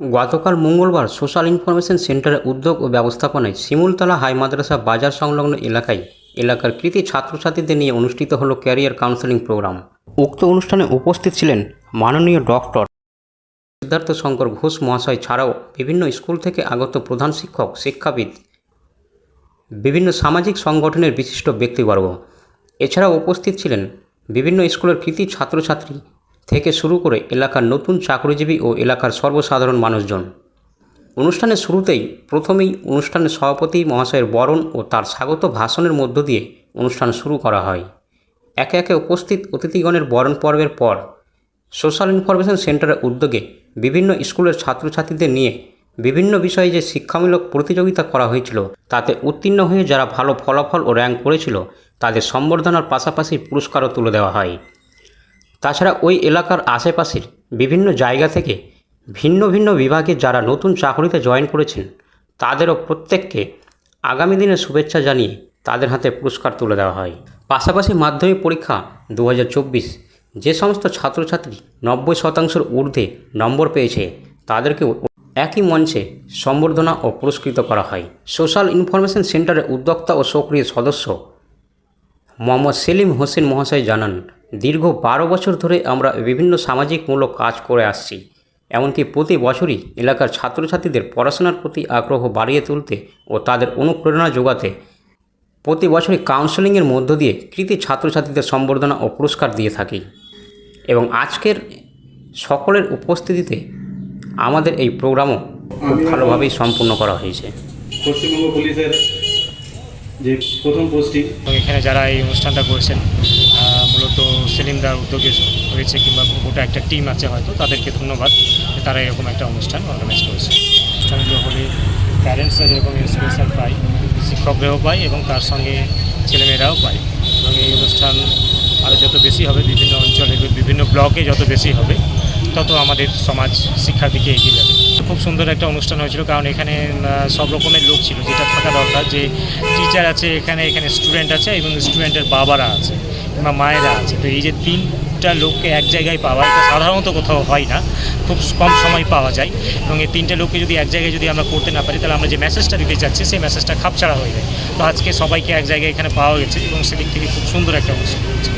গতকাল মঙ্গলবার social information সেন্টারের উদ্যোগ ও ব্যবস্থাপনায় শিমুলতলা হাই মাদ্রাসা বাজার সংলগ্ন এলাকায় এলাকার কৃতি ছাত্রছাত্রীদের নিয়ে অনুষ্ঠিত হলো ক্যারিয়ার কাউন্সেলিং প্রোগ্রাম। উক্ত অনুষ্ঠানে উপস্থিত ছিলেন মাননীয় ডক্টর সিদ্ধার্থ শঙ্কর ঘোষ মহাশয় ছাড়াও বিভিন্ন স্কুল থেকে আগত প্রধান শিক্ষক, শিক্ষাবিদ, বিভিন্ন সামাজিক সংগঠনের বিশিষ্ট ব্যক্তিবর্গ। এছাড়াও উপস্থিত ছিলেন বিভিন্ন স্কুলের কৃতি ছাত্রছাত্রী থেকে শুরু করে এলাকার নতুন চাকরিজীবী ও এলাকার সর্বসাধারণ মানুষজন। অনুষ্ঠানের শুরুতেই প্রথমেই অনুষ্ঠানের সভাপতি মহাশয়ের বরণ ও তার স্বাগত ভাষণের মধ্য দিয়ে অনুষ্ঠান শুরু করা হয়। একে একে উপস্থিত অতিথিগণের বরণ পর্বের পর সোশ্যাল ইনফরমেশন সেন্টারের উদ্যোগে বিভিন্ন স্কুলের ছাত্রছাত্রীদের নিয়ে বিভিন্ন বিষয়ে যে শিক্ষামূলক প্রতিযোগিতা করা হয়েছিল, তাতে উত্তীর্ণ হয়ে যারা ভালো ফলাফল ও র্যাঙ্ক করেছিল, তাদের সম্বর্ধনার পাশাপাশি পুরস্কারও তুলে দেওয়া হয়। তাছাড়া ওই এলাকার আশেপাশের বিভিন্ন জায়গা থেকে ভিন্ন ভিন্ন বিভাগে যারা নতুন চাকরিতে জয়েন করেছেন, তাদেরও প্রত্যেককে আগামী দিনে শুভেচ্ছা জানিয়ে তাদের হাতে পুরস্কার তুলে দেওয়া হয়। পাশাপাশি মাধ্যমিক পরীক্ষা দু হাজার চব্বিশ, যে সমস্ত ছাত্রছাত্রী নব্বই শতাংশের ঊর্ধ্বে নম্বর পেয়েছে তাদেরকে একই মঞ্চে সম্বর্ধনা ও পুরস্কৃত করা হয়। সোশ্যাল ইনফরমেশন সেন্টারের উদ্যোক্তা ও সক্রিয় সদস্য মোহাম্মদ সেলিম হোসেন মহাশয় জানান দীর্ঘ বারো বছর ধরে আমরা বিভিন্ন সামাজিকমূলক কাজ করে আসছি। এমনকি প্রতি বছরই এলাকার ছাত্রছাত্রীদের পড়াশোনার প্রতি আগ্রহ বাড়িয়ে তুলতে ও তাদের অনুপ্রেরণা যোগাতে প্রতি বছরই কাউন্সেলিংয়ের মধ্য দিয়ে কৃতি ছাত্রছাত্রীদের সম্বর্ধনা ও পুরস্কার দিয়ে থাকি। এবং আজকের সকলের উপস্থিতিতে আমাদের এই প্রোগ্রামও খুব ভালোভাবেই সম্পূর্ণ করা হয়েছে। পশ্চিমবঙ্গ পুলিশের যে প্রথম পোস্টিং এখানে যারা এই অনুষ্ঠানটা করেছেন মূলত সেলিমদার উদ্যোগে হয়েছে কিংবা গোটা একটা টিম আছে হয়তো, তাদেরকে ধন্যবাদ তারা এরকম একটা অনুষ্ঠান অর্গানাইজ করেছে। অনুষ্ঠানগুলো হলে প্যারেন্টসরা যেরকম ইন্সপিরেশন পায়, শিক্ষকরাও পায় এবং তার সঙ্গে ছেলেমেয়েরাও পায়। এবং এই অনুষ্ঠান আরও যত বেশি হবে, বিভিন্ন অঞ্চলে বিভিন্ন ব্লকে যত বেশি হবে, তত আমাদের সমাজ শিক্ষার দিকে এগিয়ে যাবে। খুব সুন্দর একটা অনুষ্ঠান হয়েছিল, কারণ এখানে সব রকমের লোক ছিল। যেটা থাকা দরকার যে টিচার আছে এখানে এখানে স্টুডেন্ট আছে এবং স্টুডেন্টের বাবারা আছে। কিংবা মায়েরা আছে। তো এই যে তিনটা লোককে এক জায়গায় পাওয়া এটা সাধারণত কোথাও হয় না, খুব কম সময় পাওয়া যায়। এবং এই তিনটা লোককে যদি এক জায়গায় যদি আমরা করতে না পারি, তাহলে আমরা যে মেসেজটা দিতে চাচ্ছি, সেই মেসেজটা খাপছাড়া হয়ে যায়। তো আজকে সবাইকে এক জায়গায় এখানে পাওয়া গেছে এবং সেদিক থেকে খুব সুন্দর একটা অনুষ্ঠান হয়েছে।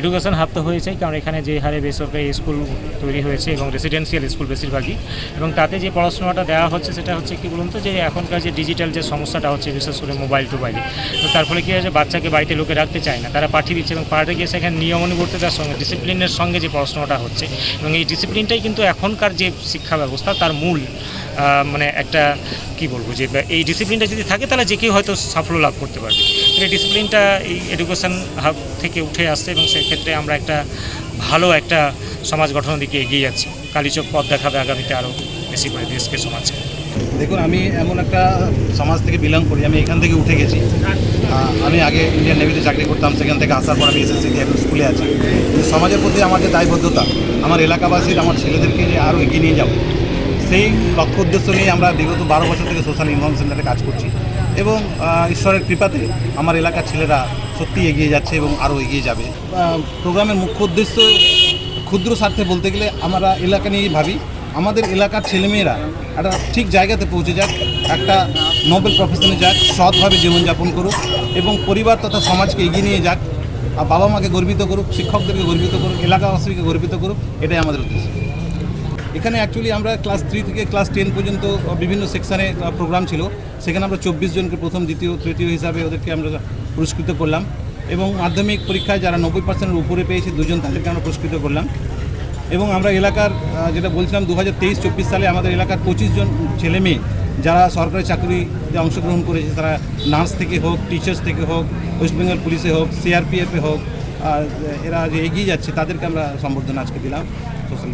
এডুকেশন হাব তো হয়েছে কারণ এখানে যে হারে বেসরকারি স্কুল তৈরি হয়েছে এবং রেসিডেন্সিয়াল স্কুল বেশিরভাগই। এবং তাতে যে পড়াশোনাটা দেওয়া হচ্ছে সেটা হচ্ছে কি বলুন তো, যে এখনকার যে ডিজিটাল যে সমস্যাটা হচ্ছে, বিশেষ করে মোবাইল টোবাইলে তো তার ফলে কী হয়েছে বাচ্চাকে বাড়িতে লোকে রাখতে চায় না, তারা পাঠিয়ে দিচ্ছে এবং পাড়াতে গিয়ে সেখানে নিয়মানুবর্তিতার সঙ্গে ডিসিপ্লিনের সঙ্গে যে পড়াশোনাটা হচ্ছে। এবং এই ডিসিপ্লিনটাই কিন্তু এখনকার যে শিক্ষা ব্যবস্থা, তার মূল মানে একটা, কি বলব, যে এই ডিসিপ্লিনটা যদি থাকে, তাহলে যে কেউ হয়তো সাফল্য লাভ করতে পারবে। এই ডিসিপ্লিনটা এই এডুকেশন হাব থেকে উঠে আসছে এবং সেক্ষেত্রে আমরা একটা ভালো একটা সমাজ গঠনের দিকে এগিয়ে যাচ্ছি। কালীচক পথ দেখাবে আগামীতে আরও বেশি করে দেশকে, সমাজকে। দেখুন, আমি এমন একটা সমাজ থেকে বিলং করি, আমি এখান থেকে উঠে গেছি। আমি আগে ইন্ডিয়ান নেভিতে চাকরি করতাম, সেখান থেকে আসার পর আমি এসএসসি এখন স্কুলে আছি। সমাজের প্রতি আমার যে দায়বদ্ধতা, আমার এলাকাবাসীর আমার ছেলেদেরকে যে আরও এগিয়ে নিয়ে যাব, সেই লক্ষ্য উদ্দেশ্য নিয়ে আমরা বিগত বারো বছর থেকে সোশ্যাল ইনফরমেশন সেন্টারে কাজ করছি। এবং ঈশ্বরের কৃপাতে আমার এলাকার ছেলেরা সত্যি এগিয়ে যাচ্ছে এবং আরও এগিয়ে যাবে। প্রোগ্রামের মুখ্য উদ্দেশ্য ক্ষুদ্র স্বার্থে বলতে গেলে আমরা এলাকা নিয়েই ভাবি। আমাদের এলাকার ছেলেমেয়েরা একটা ঠিক জায়গাতে পৌঁছে যাক, একটা নোবেল প্রফেশনে যাক, সৎভাবে জীবনযাপন করুক এবং পরিবার তথা সমাজকে এগিয়ে নিয়ে যাক। আর বাবা মাকে গর্বিত করুক, শিক্ষকদেরকে গর্বিত করুক, এলাকাবাসীকে গর্বিত করুক, এটাই আমাদের উদ্দেশ্য। এখানে অ্যাকচুয়ালি আমরা ক্লাস থ্রি থেকে ক্লাস টেন পর্যন্ত বিভিন্ন সেকশানে প্রোগ্রাম ছিল। সেখানে আমরা চব্বিশ জনকে প্রথম, দ্বিতীয়, তৃতীয় হিসাবে ওদেরকে আমরা পুরস্কৃত করলাম। এবং মাধ্যমিক পরীক্ষায় যারা নব্বই পার্সেন্টের উপরে পেয়েছে দুজন, তাদেরকে আমরা পুরস্কৃত করলাম। এবং আমরা এলাকার যেটা বলছিলাম দু হাজার তেইশ, চব্বিশ সালে আমাদের এলাকার পঁচিশ জন ছেলে মেয়ে, যারা সরকারি চাকরিতে অংশগ্রহণ করেছে, তারা নার্স থেকে হোক টিচার্স থেকে হোক ওয়েস্ট বেঙ্গল পুলিশে হোক সিআরপিএফে হোক এরা যে এগিয়ে যাচ্ছে, তাদেরকে আমরা সম্বর্ধনা আজকে দিলাম। সোশ্যাল